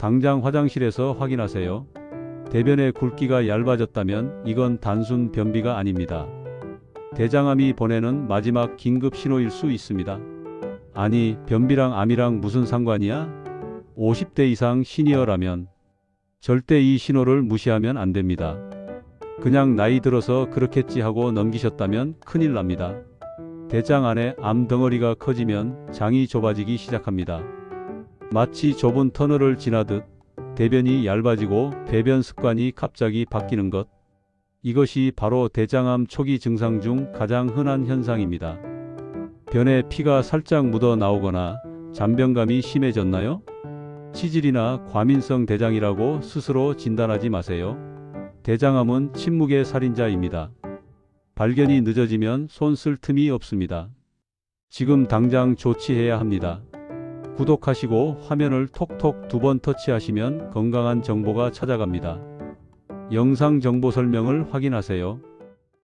당장 화장실에서 확인하세요. 대변의 굵기가 얇아졌다면 이건 단순 변비가 아닙니다. 대장암이 보내는 마지막 긴급 신호일 수 있습니다. 아니, 변비랑 암이랑 무슨 상관이야? 50대 이상 시니어라면 절대 이 신호를 무시하면 안 됩니다. 그냥 나이 들어서 그렇겠지 하고 넘기셨다면 큰일 납니다. 대장 안에 암 덩어리가 커지면 장이 좁아지기 시작합니다. 마치 좁은 터널을 지나듯 대변이 얇아지고 배변 습관이 갑자기 바뀌는 것. 이것이 바로 대장암 초기 증상 중 가장 흔한 현상입니다. 변에 피가 살짝 묻어 나오거나 잔변감이 심해졌나요? 치질이나 과민성 대장이라고 스스로 진단하지 마세요. 대장암은 침묵의 살인자입니다. 발견이 늦어지면 손 쓸 틈이 없습니다. 지금 당장 조치해야 합니다. 구독하시고 화면을 톡톡 두 번 터치하시면 건강한 정보가 찾아갑니다. 영상 정보 설명을 확인하세요.